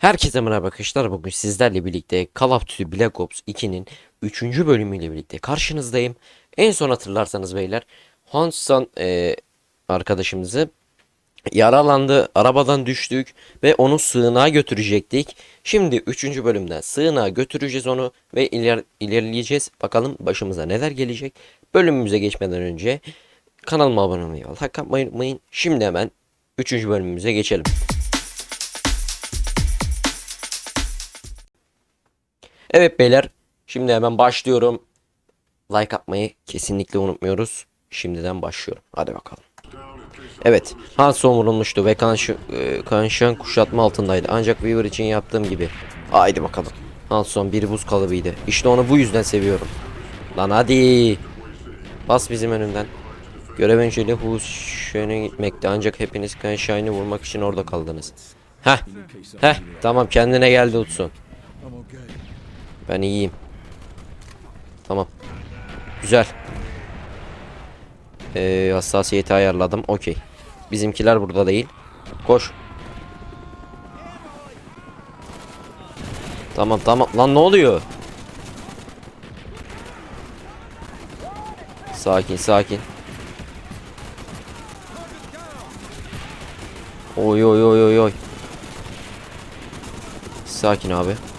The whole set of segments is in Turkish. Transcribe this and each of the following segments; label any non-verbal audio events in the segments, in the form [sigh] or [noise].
Herkese merhaba arkadaşlar. Bugün sizlerle birlikte Call of Duty Black Ops 2'nin 3. bölümüyle birlikte karşınızdayım. En son hatırlarsanız beyler Hansson e, arkadaşımızı yaralandı, arabadan düştük ve onu sığınağa götürecektik. Şimdi 3. bölümde sığınağa götüreceğiz onu ve iler, ilerleyeceğiz. Bakalım başımıza neler gelecek. Bölümümüze geçmeden önce kanalıma abone olmayı, like atmayı unutmayın. Şimdi hemen 3. bölümümüze geçelim. Evet beyler şimdi hemen başlıyorum. Like atmayı kesinlikle unutmuyoruz. Şimdiden başlıyorum. Hadi bakalım. Evet Hanson vurulmuştu ve Kanş e, Kanşan kuşatma altındaydı. Ancak Weaver için yaptığım gibi. Haydi bakalım. Hanson bir buz kalıbıydı. İşte onu bu yüzden seviyorum. Lan hadi. Bas bizim önünden. Görev önceliği Huşen'e gitmekti. Ancak hepiniz Kanşan'ı vurmak için orada kaldınız. Heh. Heh. Tamam kendine geldi Utsun. Ben iyiyim. Tamam. Güzel. Ee, hassasiyeti ayarladım. Okey. Bizimkiler burada değil. Koş. Tamam tamam. Lan ne oluyor? Sakin sakin. Oy oy oy oy oy. Sakin abi.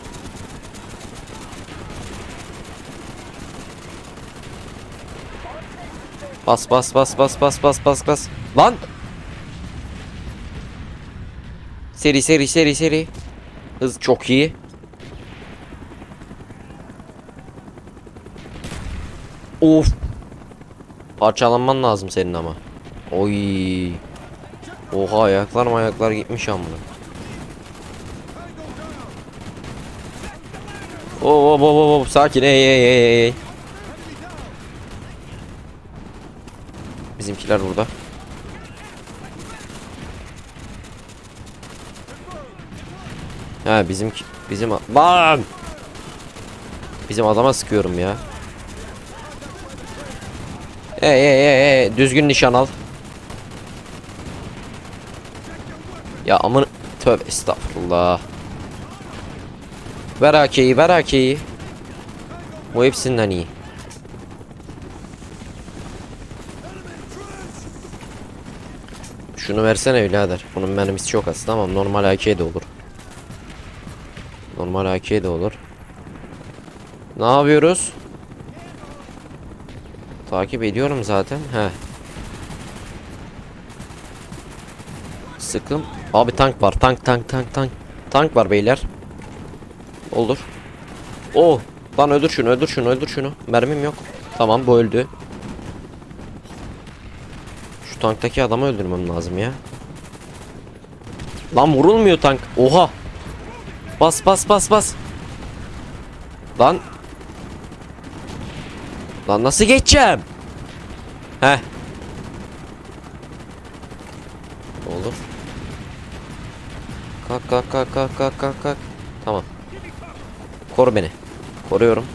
Bas bas bas bas bas bas bas bas. Lan! Seri seri seri seri. Hız çok iyi. Of. Parçalanman lazım senin ama. Oy. Oha ayaklar mı ayaklar gitmiş amına. Oo, oo, oo, oo, sakin ey ey ey ey. Bizimkiler burada. Ha bizim bizim lan bizim adama sıkıyorum ya. Ey ey ey ey düzgün nişan al. Ya amın tövbe estağfurullah. Ver AK'yi ver AK'yi. Bu hepsinden iyi. Şunu versene birader. Bunun mermisi çok az. Tamam normal AK de olur. Normal AK de olur. Ne yapıyoruz? Takip ediyorum zaten. He. Sıkım. Abi tank var. Tank tank tank tank. Tank var beyler. Olur. Oh. Lan öldür şunu öldür şunu öldür şunu. Mermim yok. Tamam bu öldü. Tanktaki adamı öldürmem lazım ya. Lan vurulmuyor tank. Oha. Bas bas bas bas. Lan. Lan nasıl geçeceğim? Heh. Olur. Kalk kalk kalk kalk kalk kalk. Tamam. Koru beni. Koruyorum.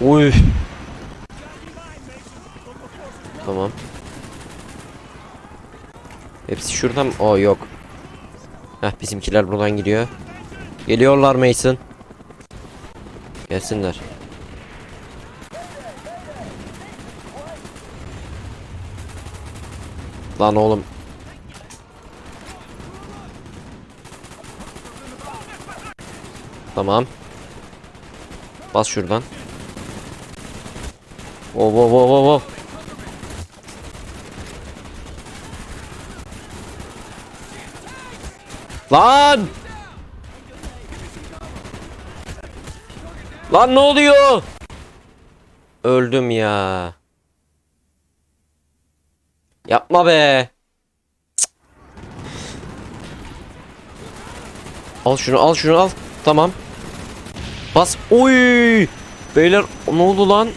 Uy. Tamam. Hepsi şuradan? O yok. Heh bizimkiler buradan gidiyor. Geliyorlar Mason. Gelsinler. Lan oğlum. Tamam. Bas şuradan. Wow wow wow wow wow. Lan! Lan ne oluyor? Öldüm ya. Yapma be. Al şunu al şunu al. Tamam. Bas. Oy! Beyler ne oldu lan?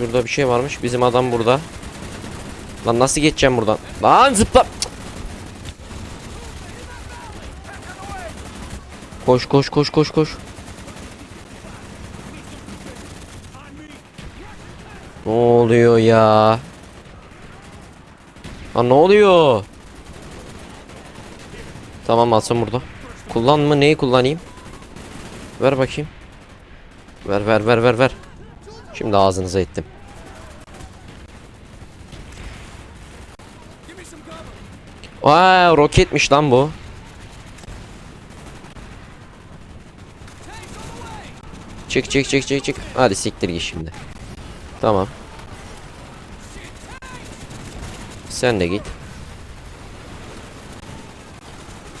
Şurada bir şey varmış. Bizim adam burada. Lan nasıl geçeceğim buradan? Lan zıpla. Koş koş koş koş koş. Ne oluyor ya? Ha ne oluyor? Tamam alsın burada. Kullan mı? Neyi kullanayım? Ver bakayım. Ver ver ver ver ver. Şimdi ağzınıza ettim. Aa roketmiş lan bu. Çık çık çık çık çık. Hadi siktir git şimdi. Tamam. Sen de git.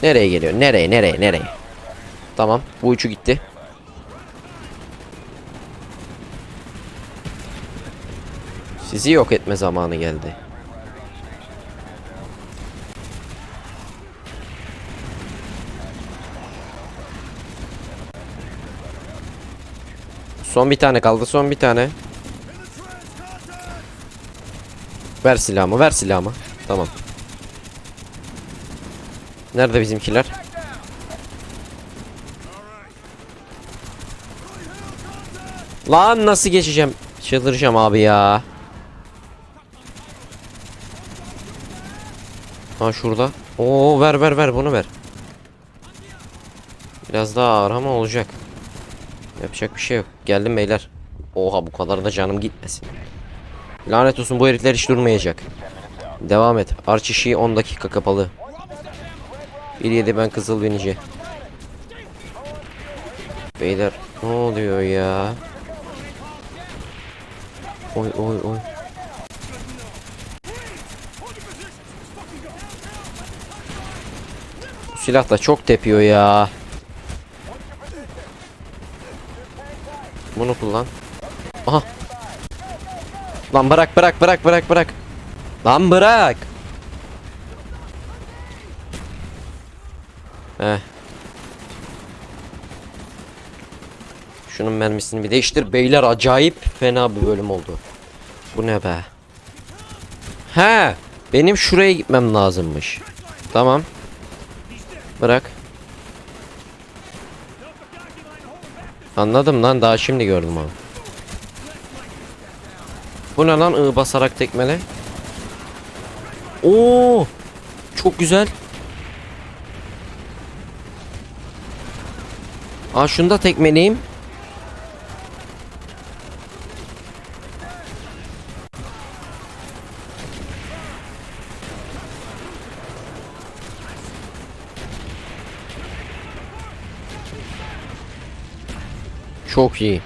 Nereye geliyor? Nereye? Nereye? Nereye? Tamam. Bu üçü gitti. Sizi yok etme zamanı geldi. Son bir tane kaldı. Son bir tane. Ver silahımı. Ver silahımı. Tamam. Nerede bizimkiler? Lan nasıl geçeceğim? Çıldıracağım abi ya. Ha şurada. Oo ver ver ver bunu ver. Biraz daha ağır ama olacak. Yapacak bir şey yok. Geldim beyler. Oha bu kadar da canım gitmesin. Lanet olsun bu herifler hiç durmayacak. Devam et. Arç işi 10 dakika kapalı. 1.7 ben kızıl binici. Beyler ne oluyor ya? Oy oy oy. Silah da çok tepiyor ya. Bunu kullan. Aha. Lan bırak bırak bırak bırak bırak. Lan bırak. Heh. Şunun mermisini bir değiştir. Beyler acayip fena bir bölüm oldu. Bu ne be? He, benim şuraya gitmem lazımmış. Tamam. Bırak. Anladım lan daha şimdi gördüm onu. Bu ne lan ığ basarak tekmele? Oo! Çok güzel. Aa şunu da tekmeleyeyim. Çok iyi.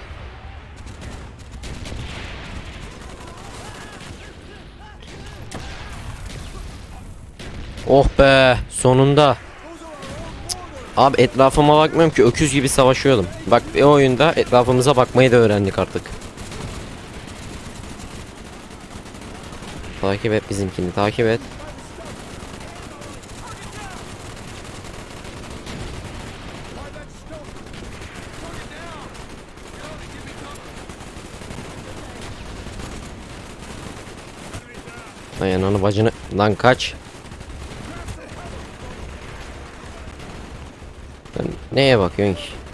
Oh be sonunda. Cık. Abi etrafıma bakmıyorum ki öküz gibi savaşıyordum. Bak bir oyunda etrafımıza bakmayı da öğrendik artık. Takip et bizimkini takip et. Ay ananı bacını lan kaç. Sen neye bakıyorsun ki?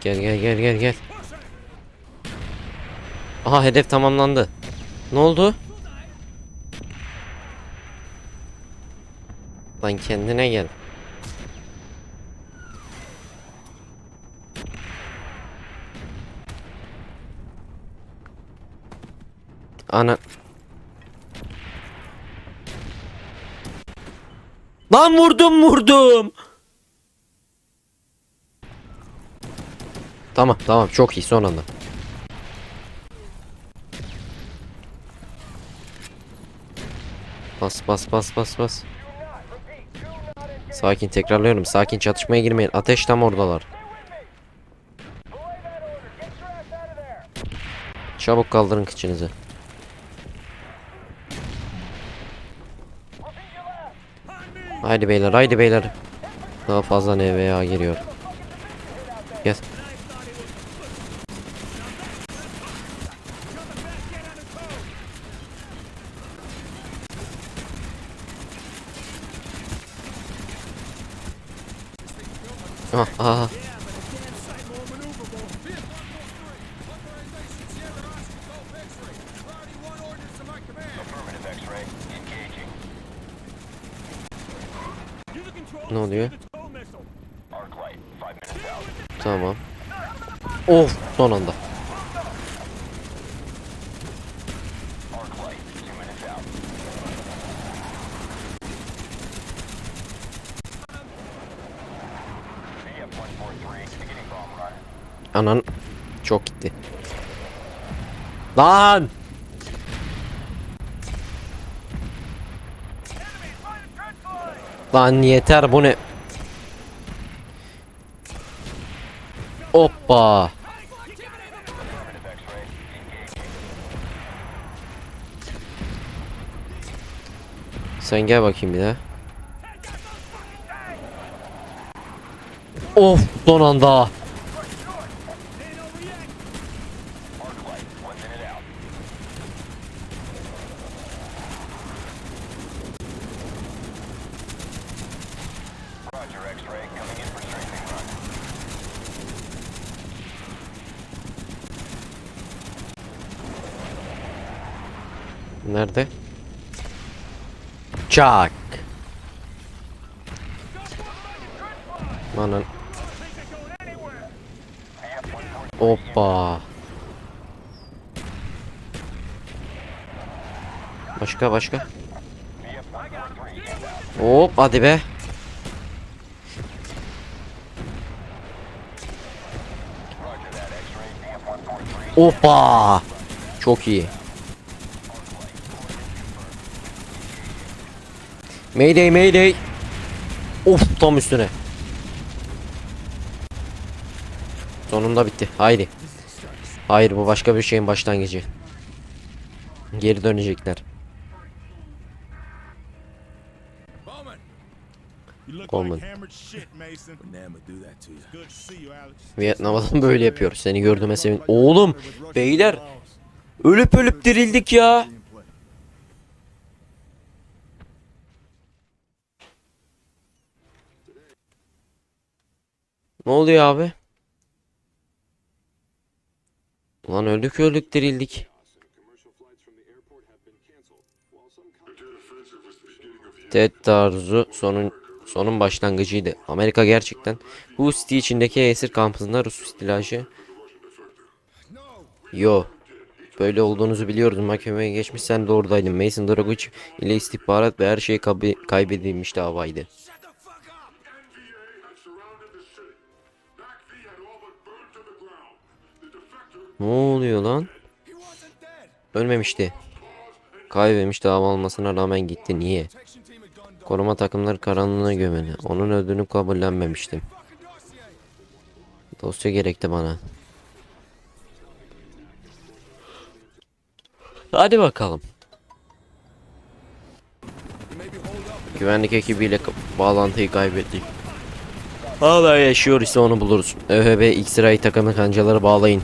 Gel gel gel gel gel. Aha hedef tamamlandı. Ne oldu? Lan kendine gel. Ana. Lan vurdum vurdum. Tamam tamam çok iyi son anda. Bas bas bas bas bas. Sakin tekrarlıyorum. Sakin çatışmaya girmeyin. Ateş tam oradalar. Çabuk kaldırın kıçınızı. Haydi beyler haydi beyler. Daha fazla NVA geliyor. Gel. Ah, ah. Ne oluyor? Tamam. Of son anda. Anan çok gitti. Lan! Lan yeter bu ne? Hoppa. Sen gel bakayım bir daha. Of son anda. Nerede? Çak. Anan. Hoppa. Başka başka. Hop hadi be. Hoppa. Çok iyi. Mayday mayday. Of tam üstüne. Sonunda bitti. Haydi. Hayır bu başka bir şeyin başlangıcı. Geri dönecekler. Coleman. Vietnam adam [laughs] böyle yapıyor. Seni gördüğüme sevin. Oğlum beyler ölüp ölüp dirildik ya. Ne oluyor abi? Ulan öldük öldük dirildik. Ted taarruzu sonun sonun başlangıcıydı. Amerika gerçekten bu City içindeki esir kampında Rus istilacı Yo. Böyle olduğunuzu biliyordum. Mahkemeye geçmiş sen de oradaydın. Mason Dragovic ile istihbarat ve her şey kaybedilmiş davaydı. Ne oluyor lan? Ölmemişti. Kaybetmiş dava olmasına rağmen gitti. Niye? Koruma takımları karanlığına gömeni. Onun öldüğünü kabullenmemiştim. Dosya gerekti bana. Hadi bakalım. Güvenlik ekibiyle bağlantıyı kaybettik. Hala yaşıyor ise onu buluruz. ÖHB X-Ray takımı kancaları bağlayın.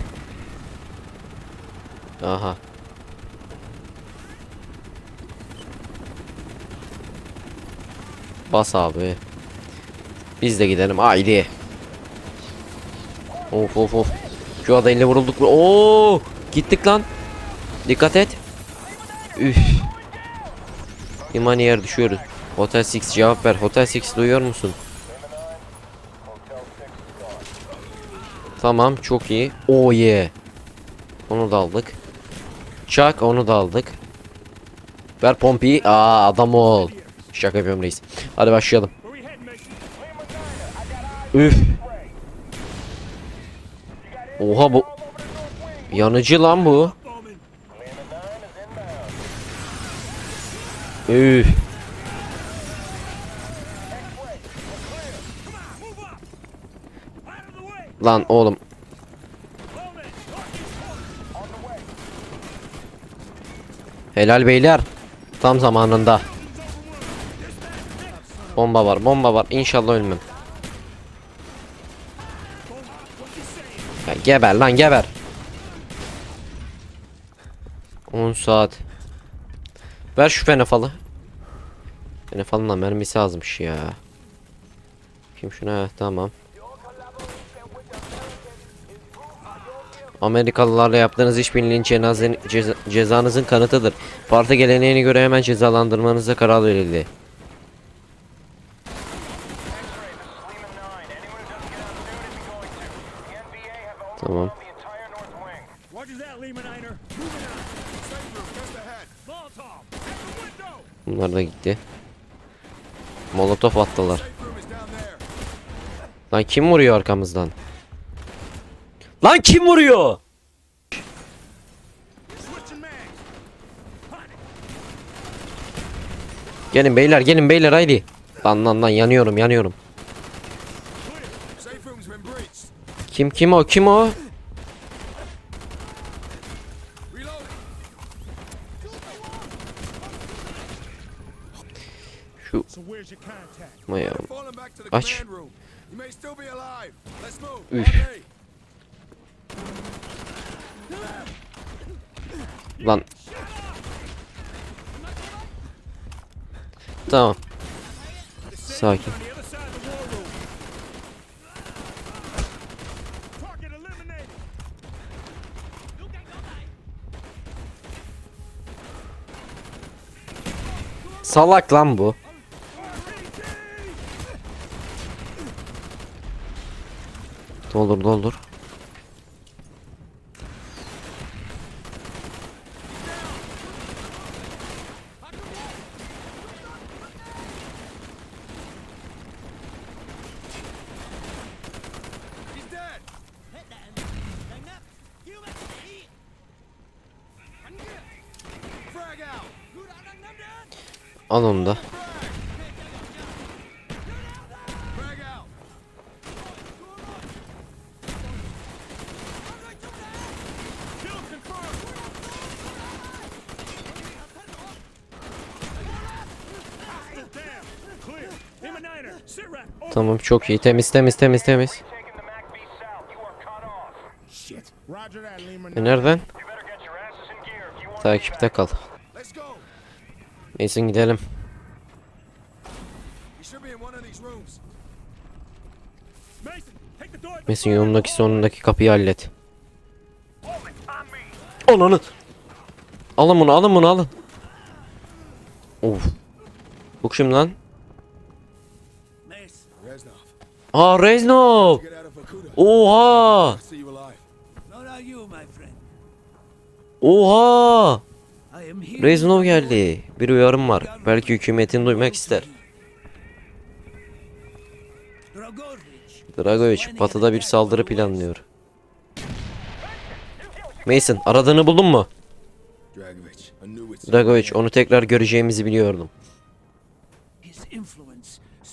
Aha. Bas abi. Biz de gidelim haydi. Of of of. Şu adayla vurulduk mu? Oo! Gittik lan. Dikkat et. Üf. İmani yer düşüyoruz. Hotel 6 cevap ver. Hotel 6 duyuyor musun? Tamam çok iyi. Oh yeah. Onu da aldık. Çak onu da aldık. Ver pompiyi. Aa adam ol. Şaka yapıyorum reis. Hadi başlayalım. Üf. Oha bu. Yanıcı lan bu. Üf. Lan oğlum. Helal beyler. Tam zamanında. Bomba var bomba var. İnşallah ölmem. Ya geber lan geber. 10 saat. Ver şu fenefalı. Fenefalına mermisi azmış ya. Kim şuna? Tamam. Amerikalılarla yaptığınız işbirliğinin cenazen, ceza- cezanızın kanıtıdır. Parti geleneğine göre hemen cezalandırmanıza karar verildi. Tamam. Bunlar da gitti. Molotof attılar. Lan kim vuruyor arkamızdan? Lan kim vuruyor? Gelin beyler gelin beyler haydi. Lan lan lan yanıyorum yanıyorum. Kim kim o kim o? Şu? Maya. Aç. command Lan. Tamam. Sakin. Salak lan bu. Doldur doldur. Sit rep. Over. Tamam çok iyi temiz temiz temiz temiz. E nereden? You better Mason, door. Mesin yolundaki sonundaki kapıyı hallet. Ananı. Alın bunu alın bunu alın. Of. Bu kim lan? Aa Reznov. Oha. Oha. Reznov geldi. Bir uyarım var. Belki hükümetin duymak ister. Dragovic batıda bir saldırı planlıyor. Mason aradığını buldun mu? Dragovic onu tekrar göreceğimizi biliyordum.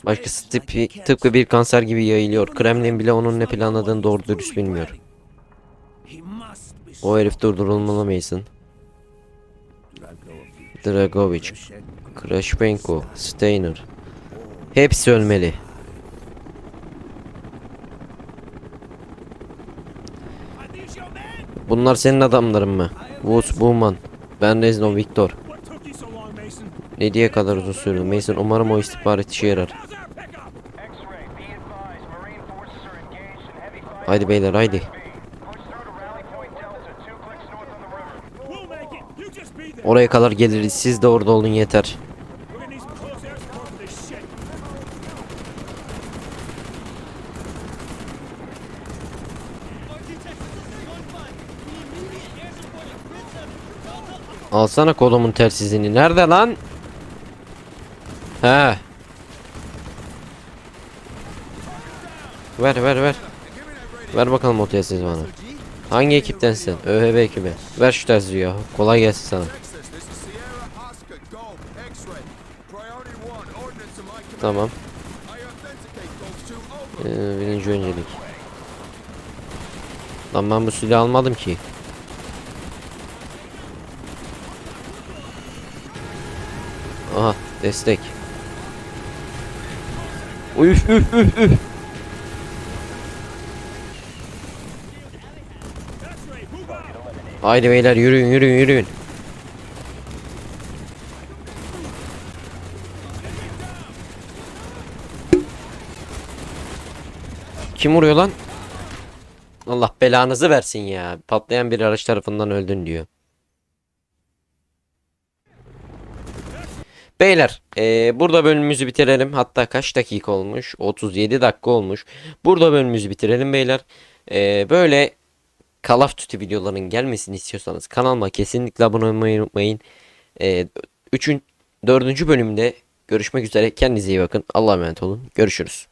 Başkası tipi, tıpkı bir kanser gibi yayılıyor. Kremlin bile onun ne planladığını doğru dürüst bilmiyor. O herif durdurulmalı Mason. Dragovic, Krashpenko, Steiner. Hepsi ölmeli. Bunlar senin adamların mı? Woods, Bowman. Ben Reznov, Victor. Ne diye kadar uzun sürdü? Mason umarım o istihbarat işe yarar. How's our pickup? Oraya kadar geliriz. Siz de orada olun yeter. Alsana kolumun telsizini. Nerede lan? He. Ver ver ver. Ver bakalım o telsizi bana. Hangi ekiptensin? ÖHB ekibi. Ver şu telsizi ya. Kolay gelsin sana. Tamam. Ee, birinci öncelik. Lan ben bu silahı almadım ki. Aha destek. Üf üf üf üf. Haydi beyler yürüyün yürüyün yürüyün. Kim vuruyor lan? Allah belanızı versin ya. Patlayan bir araç tarafından öldün diyor. Beyler eee, burada bölümümüzü bitirelim. Hatta kaç dakika olmuş? 37 dakika olmuş. Burada bölümümüzü bitirelim beyler. Eee, böyle Call of Duty videolarının gelmesini istiyorsanız kanalıma kesinlikle abone olmayı unutmayın. Eee 3. 4. bölümde görüşmek üzere. Kendinize iyi bakın. Allah'a emanet olun. Görüşürüz.